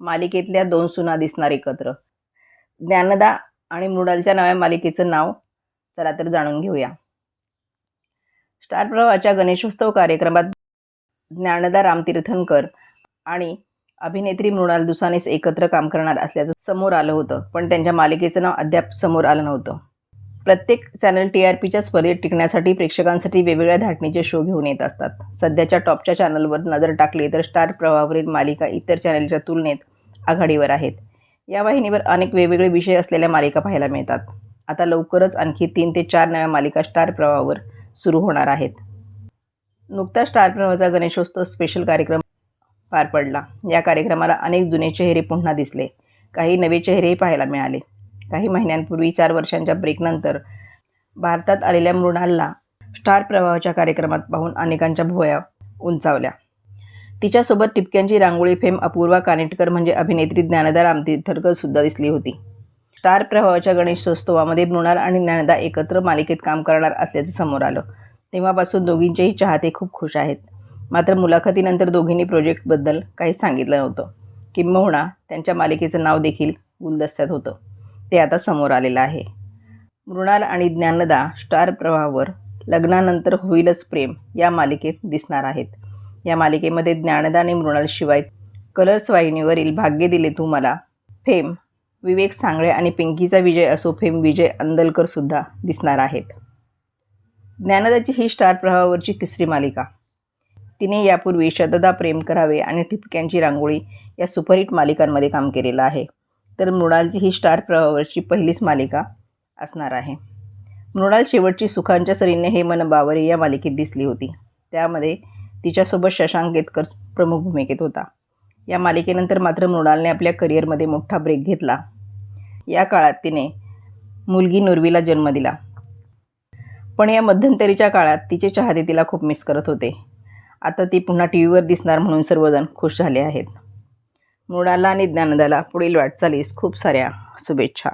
मालिकेतल्या दोन सुना दिसणार एकत्र. ज्ञानदा आणि मृणालच्या नव्या मालिकेचं नाव चला तर जाणून घेऊया. स्टार प्रवाहाच्या गणेशोत्सव कार्यक्रमात ज्ञानदा रामतीर्थनकर आणि अभिनेत्री मृणाल दुसानेस एकत्र काम करणार असल्याचं समोर आलं होतं पण त्यांच्या मालिकेचं नाव अद्याप समोर आलं नव्हतं. प्रत्येक चॅनल टी आर पीच्या स्पर्धेत टिकण्यासाठी प्रेक्षकांसाठी वेगवेगळ्या धाटणीचे शो घेऊन येत असतात. सध्याच्या टॉपच्या चॅनलवर नजर टाकली तर स्टार प्रवाहावरील मालिका इतर चॅनलच्या तुलनेत आघाडीवर आहेत. या वाहिनीवर अनेक वेगवेगळे विषय असलेल्या मालिका पाहायला मिळतात. आता लवकरच आणखी तीन ते चार नव्या मालिका स्टार प्रवाहावर सुरू होणार आहेत. नुकताच स्टार प्रवाहाचा गणेशोत्सव स्पेशल कार्यक्रम पार पडला. या कार्यक्रमाला अनेक जुने चेहरे पुन्हा दिसले. काही नवे चेहरेही पाहायला मिळाले. काही महिन्यांपूर्वी चार वर्षांच्या ब्रेकनंतर भारतात आलेल्या मृणालला स्टार प्रवाहाच्या कार्यक्रमात पाहून अनेकांच्या भुवया उंचावल्या. तिच्यासोबत टिपक्यांची रांगोळी फेम अपूर्वा कानेटकर म्हणजे अभिनेत्री ज्ञानदा रामतीर्थकर सुद्धा दिसली होती. स्टार प्रभावाच्या गणेशोत्सवामध्ये मृणाल आणि ज्ञानदा एकत्र मालिकेत काम करणार असल्याचं समोर आलं. तेव्हापासून दोघींचेही चाहते खूप खुश आहेत. मात्र मुलाखतीनंतर दोघींनी प्रोजेक्टबद्दल काही सांगितलं नव्हतं. किंबहुना त्यांच्या मालिकेचं नाव देखील गुलदस्त्यात होतं. ते आता समोर आलेलं आहे. मृणाल आणि ज्ञानदा स्टार प्रवाहावर लग्नानंतर होईलच प्रेम या मालिकेत दिसणार आहेत. या मालिकेमध्ये ज्ञानदा आणि मृणालशिवाय कलर्स वाहिनीवरील भाग्य दिले तू मला. फेम विवेक सांगळे आणि पिंकीचा विजय असो फेम विजय अंदलकरसुद्धा दिसणार आहेत. ज्ञानदाची ही स्टार प्रवाहावरची तिसरी मालिका. तिने यापूर्वी शतदा प्रेम करावे आणि ठिपक्यांची रांगोळी या सुपरहिट मालिकांमध्ये काम केलेलं आहे. तर मृणालची ही स्टार प्रवावरची पहिलीच मालिका असणार आहे. मृणाल शेवटची सुखांच्या सरीने हे मन बावरे या मालिकेत दिसली होती. त्यामध्ये तिच्यासोबत शशांक केतकर प्रमुख भूमिकेत होता. या मालिकेनंतर मात्र मृणालने आपल्या करिअरमध्ये मोठा ब्रेक घेतला. या काळात तिने मुलगी नुर्वीला जन्म दिला. पण या मध्यंतरीच्या काळात तिचे चाहते तिला खूप मिस करत होते. आता ती पुन्हा टी व्हीवर दिसणार म्हणून सर्वजण खुश झाले आहेत. मृणाला आणि ज्ञानदाला पुढील वाटचालीस खूप साऱ्या शुभेच्छा.